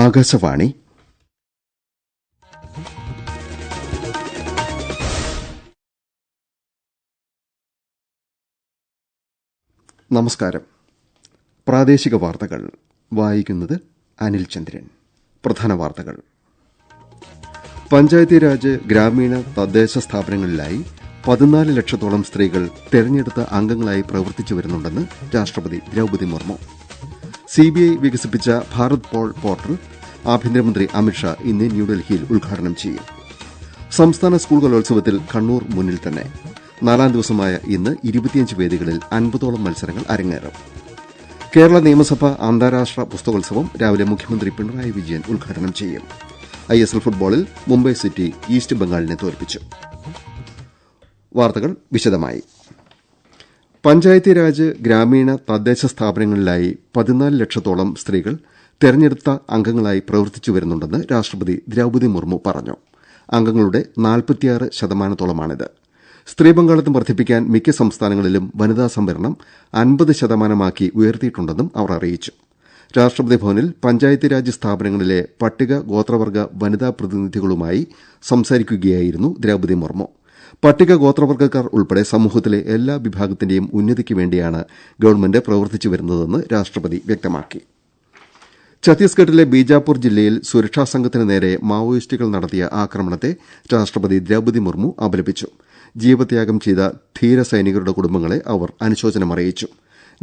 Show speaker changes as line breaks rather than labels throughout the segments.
ആകാശവാണി നമസ്കാരം പ്രാദേശിക വാർത്തകൾ വായിക്കുന്നത് അനിൽ ചന്ദ്രൻ പ്രധാന വാർത്തകൾ പഞ്ചായത്തി രാജ് ഗ്രാമീണ തദ്ദേശ സ്ഥാപനങ്ങളിലായി പതിനാല് ലക്ഷത്തോളം സ്ത്രീകൾ തെരഞ്ഞെടുത്ത അംഗങ്ങളായി പ്രവർത്തിച്ചു വരുന്നുണ്ടെന്ന് രാഷ്ട്രപതി ദ്രൗപദി മുർമു സിബിഐ വികസിപ്പിച്ച ഭാരത് പോൾ പോർട്ടൽ ആഭ്യന്തരമന്ത്രി അമിത്ഷാ ഇന്ന് ന്യൂഡൽഹിയിൽ ഉദ്ഘാടനം ചെയ്യും സംസ്ഥാന സ്കൂൾ കലോത്സവത്തിൽ കണ്ണൂർ മുന്നിൽ തന്നെ നാലാം ദിവസമായ ഇന്ന് ഇരുപത്തിയഞ്ച് വേദികളിൽ അൻപതോളം മത്സരങ്ങൾ അരങ്ങേറും കേരള നിയമസഭ അന്താരാഷ്ട്ര പുസ്തകോത്സവം രാവിലെ മുഖ്യമന്ത്രി പിണറായി വിജയൻ ഉദ്ഘാടനം ചെയ്യും ഐ എസ് എൽ ഫുട്ബോളിൽ മുംബൈ സിറ്റി ഈസ്റ്റ് ബംഗാളിനെ തോൽപ്പിച്ചു വാർത്തകൾ വിശദമായി പഞ്ചായത്തി രാജ് ഗ്രാമീണ തദ്ദേശ സ്ഥാപനങ്ങളിലായി പതിനാല് ലക്ഷത്തോളം സ്ത്രീകൾ തെരഞ്ഞെടുത്ത അംഗങ്ങളായി പ്രവർത്തിച്ചു വരുന്നുണ്ടെന്ന് രാഷ്ട്രപതി ദ്രൌപതി മുർമു പറഞ്ഞു അംഗങ്ങളുടെ നാൽപ്പത്തിയാറ് ശതമാനത്തോളമാണിത് സ്ത്രീ പങ്കാളിത്തം വർദ്ധിപ്പിക്കാൻ മിക്ക സംസ്ഥാനങ്ങളിലും വനിതാ സംവരണം അൻപത് ശതമാനമാക്കി ഉയർത്തിയിട്ടുണ്ടെന്നും അവർ അറിയിച്ചു രാഷ്ട്രപതി ഭവനിൽ പഞ്ചായത്തി രാജ് സ്ഥാപനങ്ങളിലെ പട്ടിക ഗോത്രവർഗ വനിതാ പ്രതിനിധികളുമായി സംസാരിക്കുകയായിരുന്നു ദ്രൌപതി മുർമു പട്ടിക ഗോത്രവർഗ്ഗക്കാർ ഉൾപ്പെടെ സമൂഹത്തിലെ എല്ലാ വിഭാഗത്തിന്റെയും ഉന്നതിക്ക് വേണ്ടിയാണ് ഗവൺമെന്റ് പ്രവർത്തിച്ചു വരുന്നതെന്ന് രാഷ്ട്രപതി വ്യക്തമാക്കി ഛത്തീസ്ഗഡിലെ ബീജാപൂർ ജില്ലയിൽ സുരക്ഷാ സംഘത്തിന് നേരെ മാവോയിസ്റ്റുകൾ നടത്തിയ ആക്രമണത്തെ രാഷ്ട്രപതി ദ്രൌപതി മുർമു അപലപിച്ചു ജീവത്യാഗം ചെയ്ത ധീര സൈനികരുടെ കുടുംബങ്ങളെ അവർ അനുശോചനമറിയിച്ചു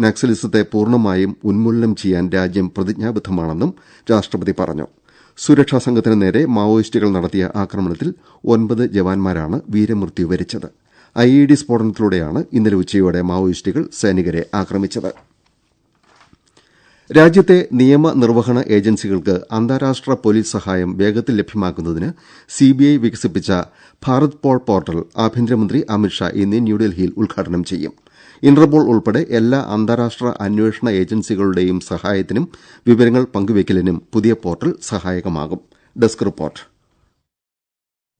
നക്സലിസത്തെ പൂർണ്ണമായും ഉന്മൂലനം ചെയ്യാൻ രാജ്യം പ്രതിജ്ഞാബദ്ധമാണെന്നും രാഷ്ട്രപതി പറഞ്ഞു സുരക്ഷാ സംഘത്തിന് നേരെ മാവോയിസ്റ്റുകൾ നടത്തിയ ആക്രമണത്തിൽ ഒൻപത് ജവാന്മാരാണ് വീരമൃത്യു വരിച്ചത് ഡി സ്ഫോടനത്തിലൂടെയാണ് ഇന്നലെ ഉച്ചയോടെ മാവോയിസ്റ്റുകൾ സൈനികരെ ആക്രമിച്ചത് രാജ്യത്തെ നിയമ നിർവഹണ ഏജൻസികൾക്ക് അന്താരാഷ്ട്ര പോലീസ് സഹായം വേഗത്തിൽ ലഭ്യമാക്കുന്നതിന് സിബിഐ വികസിപ്പിച്ച ഭാരത് പോൾ പോർട്ടൽ ആഭ്യന്തരമന്ത്രി അമിത്ഷാ ഇന്ന് ന്യൂഡൽഹിയിൽ ഉദ്ഘാടനം ചെയ്യും ഇന്റർപോൾ ഉൾപ്പെടെ എല്ലാ അന്താരാഷ്ട്ര അന്വേഷണ ഏജൻസികളുടെയും സഹായത്തിനും വിവരങ്ങൾ പങ്കുവെയ്ക്കലിനും പുതിയ പോർട്ടൽ സഹായകമാകും ഡെസ്ക് റിപ്പോർട്ട്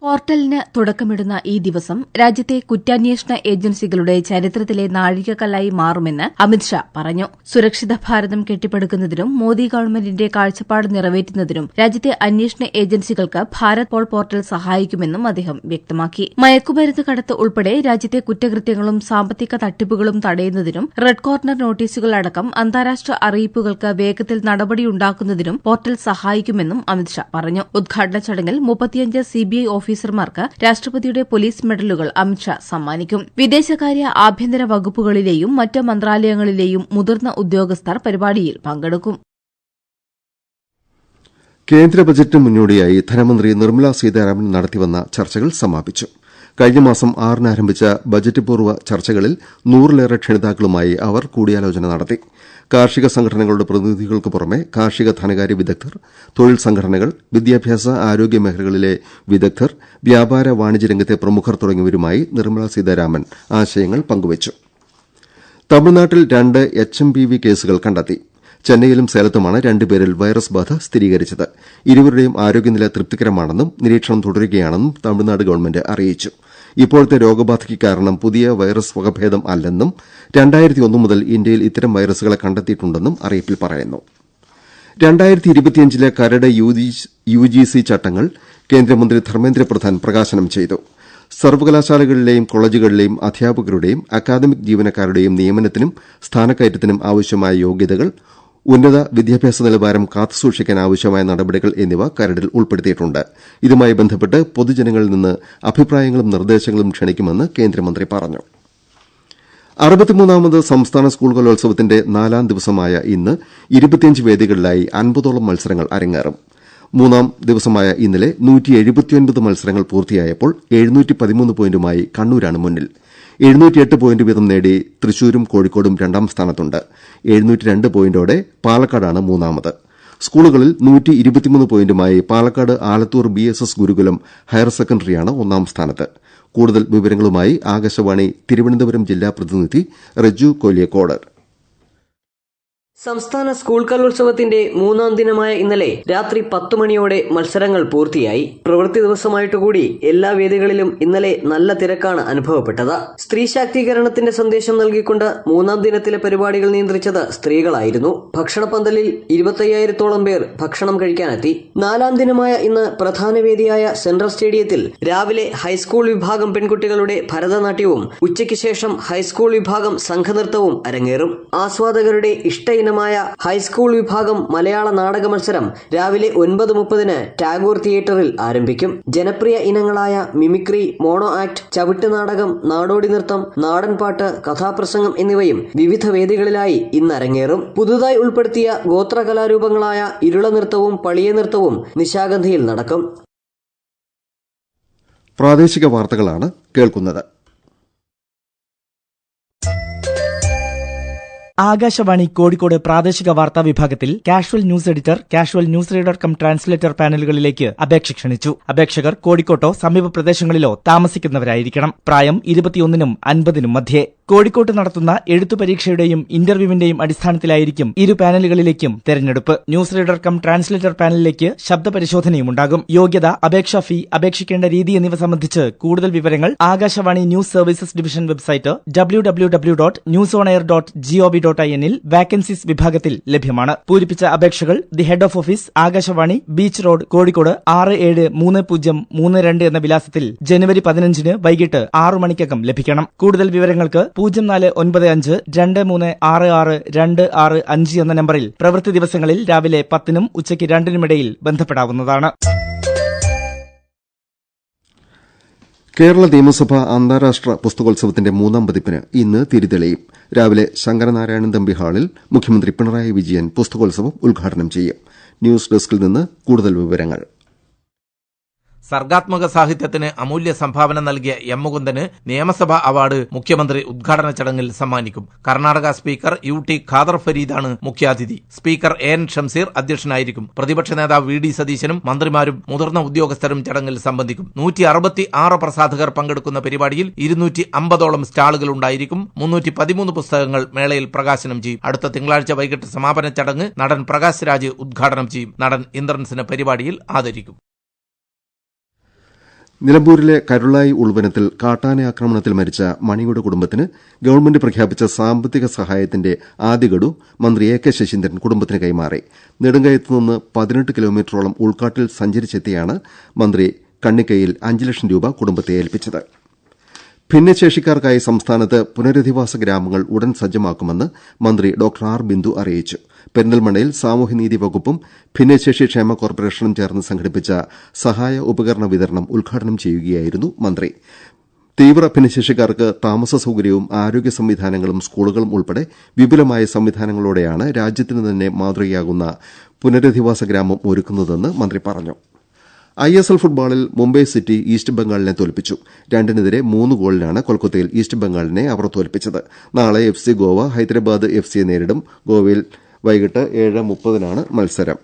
പോർട്ടലിന് തുടക്കമിടുന്ന ഈ ദിവസം രാജ്യത്തെ കുറ്റാന്വേഷണ ഏജൻസികളുടെ ചരിത്രത്തിലെ നാഴികക്കല്ലായി മാറുമെന്ന് അമിത്ഷാ പറഞ്ഞു സുരക്ഷിത ഭാരതം കെട്ടിപ്പടുക്കുന്നതിനും മോദി ഗവൺമെന്റിന്റെ കാഴ്ചപ്പാട് നിറവേറ്റുന്നതിനും രാജ്യത്തെ അന്വേഷണ ഏജൻസികൾക്ക് ഭാരത് പോൾ പോർട്ടൽ സഹായിക്കുമെന്നും അദ്ദേഹം വ്യക്തമാക്കി മയക്കുമരുന്ന് കടത്ത് ഉൾപ്പെടെ രാജ്യത്തെ കുറ്റകൃത്യങ്ങളും സാമ്പത്തിക തട്ടിപ്പുകളും തടയുന്നതിനും റെഡ് കോർണർ നോട്ടീസുകൾ അടക്കം അന്താരാഷ്ട്ര അറിയിപ്പുകൾക്ക് വേഗത്തിൽ നടപടിയുണ്ടാക്കുന്നതിനും പോർട്ടൽ സഹായിക്കുമെന്നും അമിത്ഷാ പറഞ്ഞു ഉദ്ഘാടന ചടങ്ങിൽ മുപ്പത്തിയഞ്ച് സിബിഐ ഓഫീസർമാർക്ക് രാഷ്ട്രപതിയുടെ പോലീസ് മെഡലുകൾ അമിത്ഷാ സമ്മാനിക്കും വിദേശകാര്യ ആഭ്യന്തര വകുപ്പുകളിലെയും മറ്റ് മന്ത്രാലയങ്ങളിലെയും മുതിർന്ന ഉദ്യോഗസ്ഥർ പരിപാടിയിൽ പങ്കെടുക്കും
കേന്ദ്ര ബജറ്റിന് മുന്നോടിയായി ധനമന്ത്രി നിർമ്മല സീതാരാമൻ നടത്തിവന്ന ചർച്ചകൾ സമാപിച്ചു കഴിഞ്ഞ മാസം ആറിനാരംഭിച്ച ആരംഭിച്ച ബജറ്റ് പൂർവ്വ ചർച്ചകളിൽ നൂറിലേറെ ക്ഷണിതാക്കളുമായി അവർ കൂടിയാലോചന നടത്തിയിരുന്നു കാർഷിക സംഘടനകളുടെ പ്രതിനിധികൾക്ക് പുറമെ കാർഷിക ധനകാര്യ വിദഗ്ധർ തൊഴിൽ സംഘടനകൾ വിദ്യാഭ്യാസ ആരോഗ്യ മേഖലകളിലെ വിദഗ്ധർ വ്യാപാര വാണിജ്യ രംഗത്തെ പ്രമുഖർ തുടങ്ങിയവരുമായി നിർമ്മല സീതാരാമൻ ആശയങ്ങൾ പങ്കുവച്ചു തമിഴ്നാട്ടിൽ രണ്ട് എച്ച് എം പി വി കേസുകൾ കണ്ടെത്തി ചെന്നൈയിലും സേലത്തുമാണ് രണ്ടുപേരിൽ വൈറസ് ബാധ സ്ഥിരീകരിച്ചത് ഇരുവരുടെയും ആരോഗ്യനില തൃപ്തികരമാണെന്നും നിരീക്ഷണം തുടരുകയാണെന്നും തമിഴ്നാട് ഗവൺമെന്റ് അറിയിച്ചു ഇപ്പോഴത്തെ രോഗബാധയ്ക്ക് കാരണം പുതിയ വൈറസ് വകഭേദം അല്ലെന്നും രണ്ടായിരത്തി ഒന്ന് മുതൽ ഇന്ത്യയിൽ ഇത്തരം വൈറസുകളെ കണ്ടെത്തിയിട്ടുണ്ടെന്നും അറിയിപ്പിൽ പറയുന്നു രണ്ടായിരത്തി ഇരുപത്തിയഞ്ചിലെ കരട് യുജിസി ചട്ടങ്ങൾ കേന്ദ്രമന്ത്രി ധർമ്മേന്ദ്ര പ്രധാൻ പ്രകാശനം ചെയ്തു സർവകലാശാലകളിലെയും കോളേജുകളിലെയും അധ്യാപകരുടെയും അക്കാദമിക് ജീവനക്കാരുടെയും നിയമനത്തിനും സ്ഥാനക്കയറ്റത്തിനും ആവശ്യമായ യോഗ്യതകൾ ഉന്നത വിദ്യാഭ്യാസ നിലവാരം ആവശ്യമായ നടപടികൾ എന്നിവ കരടിൽ ഉൾപ്പെടുത്തിയിട്ടുണ്ട് ഇതുമായി ബന്ധപ്പെട്ട് പൊതുജനങ്ങളിൽ നിന്ന് അഭിപ്രായങ്ങളും നിർദ്ദേശങ്ങളും ക്ഷണിക്കുമെന്ന് കേന്ദ്രമന്ത്രി പറഞ്ഞു അറുപത്തിമൂന്നാമത് സംസ്ഥാന സ്കൂൾ കലോത്സവത്തിന്റെ നാലാം ദിവസമായ ഇന്ന് ഇരുപത്തിയഞ്ച് വേദികളിലായി അൻപതോളം മത്സരങ്ങൾ അരങ്ങേറും മൂന്നാം ദിവസമായ ഇന്നലെ മത്സരങ്ങൾ പൂർത്തിയായപ്പോൾ പോയിന്റുമായി കണ്ണൂരാണ് മുന്നിൽ എഴുന്നൂറ്റിയെട്ട് പോയിന്റ് വീതം നേടി തൃശൂരും കോഴിക്കോടും രണ്ടാം സ്ഥാനത്തുണ്ട് എഴുന്നൂറ്റിരണ്ട് പോയിന്റോടെ പാലക്കാടാണ് മൂന്നാമത് സ്കൂളുകളിൽ നൂറ്റി ഇരുപത്തിമൂന്ന് പോയിന്റുമായി Palakkad Alathur B S S Gurukulam higher സെക്കൻഡറിയാണ് ഒന്നാം സ്ഥാനത്ത് കൂടുതൽ വിവരങ്ങളുമായി ആകാശവാണി തിരുവനന്തപുരം ജില്ലാ പ്രതിനിധി റജു കോലിയക്കോട്
സംസ്ഥാന സ്കൂൾ കലോത്സവത്തിന്റെ മൂന്നാം ദിനമായ ഇന്നലെ രാത്രി പത്തു മണിയോടെ മത്സരങ്ങൾ പൂർത്തിയായി പ്രവൃത്തി ദിവസമായിട്ടുകൂടി എല്ലാ വേദികളിലും ഇന്നലെ നല്ല തിരക്കാണ് അനുഭവപ്പെട്ടത് സ്ത്രീ ശാക്തീകരണത്തിന്റെ സന്ദേശം നൽകിക്കൊണ്ട് മൂന്നാം ദിനത്തിലെ പരിപാടികൾ നിയന്ത്രിച്ചത് സ്ത്രീകളായിരുന്നു പന്തലിൽ ഇരുപത്തയ്യായിരത്തോളം പേർ ഭക്ഷണം കഴിക്കാനെത്തി നാലാം ദിനമായ ഇന്ന് പ്രധാന വേദിയായ സെൻട്രൽ സ്റ്റേഡിയത്തിൽ രാവിലെ ഹൈസ്കൂൾ വിഭാഗം പെൺകുട്ടികളുടെ ഭരതനാട്യവും ഉച്ചയ്ക്ക് ശേഷം ഹൈസ്കൂൾ വിഭാഗം സംഘനൃത്തവും അരങ്ങേറും ആസ്വാദകരുടെ ഇഷ്ട ഇനമായ ഹൈസ്കൂൾ വിഭാഗം മലയാള നാടക മത്സരം രാവിലെ ഒൻപത് മുപ്പതിന് ടാഗോർ തിയേറ്ററിൽ ആരംഭിക്കും ജനപ്രിയ ഇനങ്ങളായ മിമിക്രി മോണോ ആക്ട് ചവിട്ട് നാടകം നാടോടി നൃത്തം നാടൻപാട്ട് കഥാപ്രസംഗം എന്നിവയും വിവിധ വേദികളിലായി ഇന്ന് അരങ്ങേറും പുതുതായി ഉൾപ്പെടുത്തിയ ഗോത്ര കലാരൂപങ്ങളായ ഇരുള നൃത്തവും പളിയ നൃത്തവും നിശാഗന്ധിയിൽ നടക്കും
പ്രാദേശിക വാർത്തകളാണ് കേൾക്കുന്നത്
ആകാശവാണി കോഴിക്കോട് പ്രാദേശിക വാർത്താ വിഭാഗത്തിൽ casual news editor casual news reader cum translator പാനലുകളിലേക്ക് അപേക്ഷ ക്ഷണിച്ചു അപേക്ഷകർ കോഴിക്കോട്ടോ സമീപ പ്രദേശങ്ങളിലോ താമസിക്കുന്നവരായിരിക്കണം പ്രായം ഇരുപത്തിയൊന്നിനും അൻപതിനും മധ്യേ കോഴിക്കോട്ട് നടത്തുന്ന എഴുത്തു പരീക്ഷയുടെയും ഇന്റർവ്യൂവിന്റെയും അടിസ്ഥാനത്തിലായിരിക്കും ഇരു പാനലുകളിലേക്കും തെരഞ്ഞെടുപ്പ് ന്യൂസ് റീഡർ കം ട്രാൻസ്ലേറ്റർ പാനലിലേക്ക് ശബ്ദ പരിശോധനയും ഉണ്ടാകും യോഗ്യത അപേക്ഷാ ഫീ അപേക്ഷിക്കേണ്ട രീതി എന്നിവ സംബന്ധിച്ച് കൂടുതൽ വിവരങ്ങൾ Akashvani news services division website W W W dot news on air dot gov dot I എന്നിൽ വാക്കൻസീസ് വിഭാഗത്തിൽ ലഭ്യമാണ് പൂരിപ്പിച്ച അപേക്ഷകൾ the head of office Akashvani beach road Kozhikode ആറ് ഏഴ് മൂന്ന് പൂജ്യം മൂന്ന് രണ്ട് എന്ന വിലാസത്തിൽ ജനുവരി പതിനഞ്ചിന് വൈകിട്ട് ആറു മണിക്കകം ലഭിക്കണം കൂടുതൽ വിവരങ്ങൾക്ക് പൂജ്യം നാല് ഒൻപത് അഞ്ച് രണ്ട് മൂന്ന് ആറ് ആറ് രണ്ട് ആറ് അഞ്ച് എന്ന നമ്പറിൽ പ്രവൃത്തി ദിവസങ്ങളിൽ രാവിലെ പത്തിനും ഉച്ചയ്ക്ക് രണ്ടിനുമിടയിൽ ബന്ധപ്പെടാവുന്നതാണ്
കേരള നിയമസഭ അന്താരാഷ്ട്ര പുസ്തകോത്സവത്തിന്റെ മൂന്നാം പതിപ്പിന് ഇന്ന് തിരിതെളിയും രാവിലെ ശങ്കരനാരായണൻ തമ്പി ഹാളിൽ മുഖ്യമന്ത്രി പിണറായി വിജയൻ പുസ്തകോത്സവം ഉദ്ഘാടനം ചെയ്യും ന്യൂസ് ഡെസ്കിൽ നിന്ന് കൂടുതൽ വിവരങ്ങൾ
സർഗാത്മക സാഹിത്യത്തിന് അമൂല്യ സംഭാവന നൽകിയ എം മുകുന്ദന് നിയമസഭാ അവാർഡ് മുഖ്യമന്ത്രി ഉദ്ഘാടന ചടങ്ങിൽ സമ്മാനിക്കും Karnataka speaker U T Khader ഫരീദാണ് മുഖ്യാതിഥി സ്പീക്കർ എ എൻ ഷംസീർ അധ്യക്ഷനായിരിക്കും പ്രതിപക്ഷ നേതാവ് വി ഡി സതീശനും മന്ത്രിമാരും മുതിർന്ന ഉദ്യോഗസ്ഥരും ചടങ്ങിൽ സംബന്ധിക്കും നൂറ്റി അറുപത്തി ആറ് പ്രസാധകർ പങ്കെടുക്കുന്ന പരിപാടിയിൽ ഇരുന്നൂറ്റി അമ്പതോളം സ്റ്റാളുകൾ ഉണ്ടായിരിക്കും മുന്നൂറ്റി പതിമൂന്ന് പുസ്തകങ്ങൾ മേളയിൽ പ്രകാശനം ചെയ്യും അടുത്ത തിങ്കളാഴ്ച വൈകിട്ട് സമാപന ചടങ്ങ് നടൻ പ്രകാശ് രാജ് ഉദ്ഘാടനം ചെയ്യും നടൻ ഇന്ദ്രൻസിന് പരിപാടിയിൽ ആദരിക്കും
നിലമ്പൂരിലെ കരുളായി ഉൾവനത്തിൽ കാട്ടാന ആക്രമണത്തിൽ മരിച്ച മണിയുടെ കുടുംബത്തിന് ഗവൺമെന്റ് പ്രഖ്യാപിച്ച സാമ്പത്തിക സഹായത്തിന്റെ ആദ്യഗഡു മന്ത്രി എ കെ ശശീന്ദ്രൻ കുടുംബത്തിന് കൈമാറി നെടുങ്കയത്ത് നിന്ന് പതിനെട്ട് കിലോമീറ്ററോളം ഉൾക്കാട്ടിൽ സഞ്ചരിച്ചെത്തിയാണ് മന്ത്രി കണ്ണിക്കയിൽ അഞ്ച് ലക്ഷം രൂപ കുടുംബത്തെ ഏൽപ്പിച്ചത് ഭിന്നശേഷിക്കാർക്കായി സംസ്ഥാനത്ത് പുനരധിവാസ ഗ്രാമങ്ങൾ ഉടൻ സജ്ജമാക്കുമെന്ന് മന്ത്രി ഡോക്ടർ ആർ ബിന്ദു അറിയിച്ചു പെരിന്തൽമണ്ണയിൽ സാമൂഹ്യനീതി വകുപ്പും ഭിന്നശേഷി ക്ഷേമ കോർപ്പറേഷനും ചേർന്ന് സംഘടിപ്പിച്ച സഹായ ഉപകരണ വിതരണം ഉദ്ഘാടനം ചെയ്യുകയായിരുന്നു മന്ത്രി തീവ്ര ഭിന്നശേഷിക്കാർക്ക് താമസ സൌകര്യവും ആരോഗ്യ സംവിധാനങ്ങളും സ്കൂളുകളും ഉൾപ്പെടെ വിപുലമായ സംവിധാനങ്ങളോടെയാണ് രാജ്യത്തിന് തന്നെ മാതൃകയാകുന്ന പുനരധിവാസ ഗ്രാമം ഒരുക്കുന്നതെന്ന് മന്ത്രി പറഞ്ഞു ഐഎസ്എൽ ഫുട്ബോളിൽ മുംബൈ സിറ്റി ഈസ്റ്റ് ബംഗാളിനെ തോൽപ്പിച്ചു രണ്ടിനെതിരെ മൂന്ന് ഗോളിനാണ് കൊൽക്കത്തയിൽ ഈസ്റ്റ് ബംഗാളിനെ അവർ തോൽപ്പിച്ചത് നാളെ F C Goa Hyderabad F സിയെ നേരിടും ഗോവയിൽ വൈകിട്ട് ഏഴ് മുപ്പതിനാണ് മത്സരം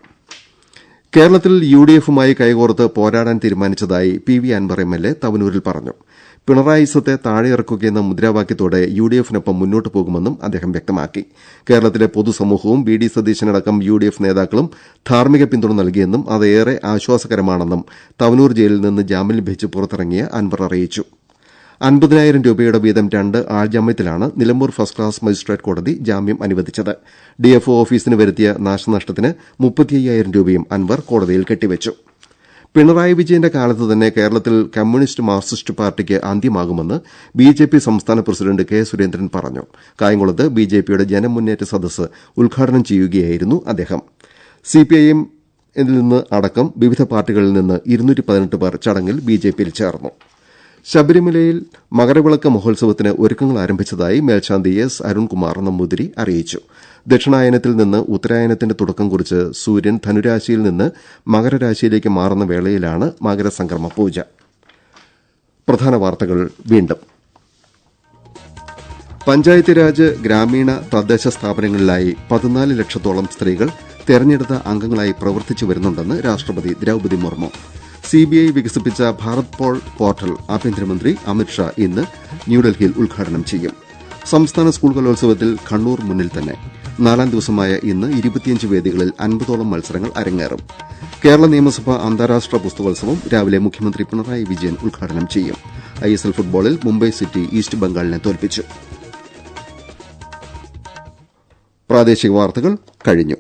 കേരളത്തിൽ യു ഡി എഫുമായി കൈകോർത്ത് പോരാടാൻ തീരുമാനിച്ചതായി P V Anvar M L A തവനൂരിൽ പറഞ്ഞു പിണറായിസത്തെ താഴെയിറക്കുകയെന്ന മുദ്രാവാക്യത്തോടെ യു ഡി എഫിനൊപ്പം മുന്നോട്ട് പോകുമെന്നും അദ്ദേഹം വ്യക്തമാക്കി കേരളത്തിലെ പൊതുസമൂഹവും ബി ഡി സതീശനടക്കം യു ഡി എഫ് നേതാക്കളും ധാർമ്മിക പിന്തുണ നൽകിയെന്നും അത് ഏറെ ആശ്വാസകരമാണെന്നും തവനൂർ ജയിലിൽ നിന്ന് ജാമ്യം ലഭിച്ച് പുറത്തിറങ്ങിയ അൻവർ അറിയിച്ചു അൻപതിനായിരം രൂപയുടെ വീതം രണ്ട് ആൾജാമ്യത്തിലാണ് നിലമ്പൂർ ഫസ്റ്റ് ക്ലാസ് മജിസ്ട്രേറ്റ് കോടതി ജാമ്യം അനുവദിച്ചത് ഡിഎഫ്ഒ ഓഫീസിന് വരുത്തിയ നാശനഷ്ടത്തിന് മുപ്പത്തിയ്യായിരം രൂപയും അൻവർ കോടതിയിൽ കെട്ടിവെച്ചു പിണറായി വിജയന്റെ കാലത്ത് തന്നെ കേരളത്തിൽ കമ്മ്യൂണിസ്റ്റ് മാർക്സിസ്റ്റ് പാർട്ടിക്ക് അന്ത്യമാകുമെന്ന് ബി ജെ പി സംസ്ഥാന പ്രസിഡന്റ് കെ സുരേന്ദ്രൻ പറഞ്ഞു കായംകുളത്ത് ബി ജെ പിയുടെ ജനമുന്നേറ്റ സദസ്സ് ഉദ്ഘാടനം ചെയ്യുകയായിരുന്നു അദ്ദേഹം സിപിഐഎം ിൽ നിന്ന് അടക്കം വിവിധ പാർട്ടികളിൽ നിന്ന് ഇരുന്നൂറ്റി പതിനെട്ട് പേർ ചടങ്ങിൽ ബി ജെ പിയിൽ ചേർന്നു ശബരിമലയിൽ മകരവിളക്ക് മഹോത്സവത്തിന് ഒരുക്കങ്ങൾ ആരംഭിച്ചതായി മേൽശാന്തി എസ് അരുൺകുമാർ നമ്പൂതിരി അറിയിച്ചു ദക്ഷിണായനത്തിൽ നിന്ന് ഉത്തരായനത്തിന്റെ തുടക്കം കുറിച്ച് സൂര്യൻ ധനുരാശിയിൽ നിന്ന് മകരരാശിയിലേക്ക് മാറുന്ന വേളയിലാണ് മകരസംക്രമ പൂജ
പ്രധാന വാർത്തകൾ വീണ്ടും പഞ്ചായത്ത് രാജ് ഗ്രാമീണ തദ്ദേശ സ്ഥാപനങ്ങളിലായി പതിനാല് ലക്ഷത്തോളം സ്ത്രീകൾ തെരഞ്ഞെടുത്ത അംഗങ്ങളായി പ്രവർത്തിച്ചു വരുന്നുണ്ടെന്ന് രാഷ്ട്രപതി ദ്രൌപതി മുർമു സിബിഐ വികസിപ്പിച്ച ഭാരത് പോൾ പോർട്ടൽ ആഭ്യന്തരമന്ത്രി അമിത്ഷാ ഇന്ന് ന്യൂഡൽഹിയിൽ ഉദ്ഘാടനം ചെയ്യും സംസ്ഥാന സ്കൂൾ കലോത്സവത്തിൽ കണ്ണൂർ മുന്നിൽ തന്നെ നാലാം ദിവസമായ ഇന്ന് ഇരുപത്തിയഞ്ച് വേദികളിൽ അൻപതോളം മത്സരങ്ങൾ അരങ്ങേറും കേരള നിയമസഭ അന്താരാഷ്ട്ര പുസ്തകോത്സവം രാവിലെ മുഖ്യമന്ത്രി പിണറായി വിജയൻ ഉദ്ഘാടനം ചെയ്യും ഐഎസ്എൽ ഫുട്ബോളിൽ മുംബൈ സിറ്റി ഈസ്റ്റ് ബംഗാളിനെ തോൽപ്പിച്ചു പ്രാദേശിക വാർത്തകൾ കഴിഞ്ഞു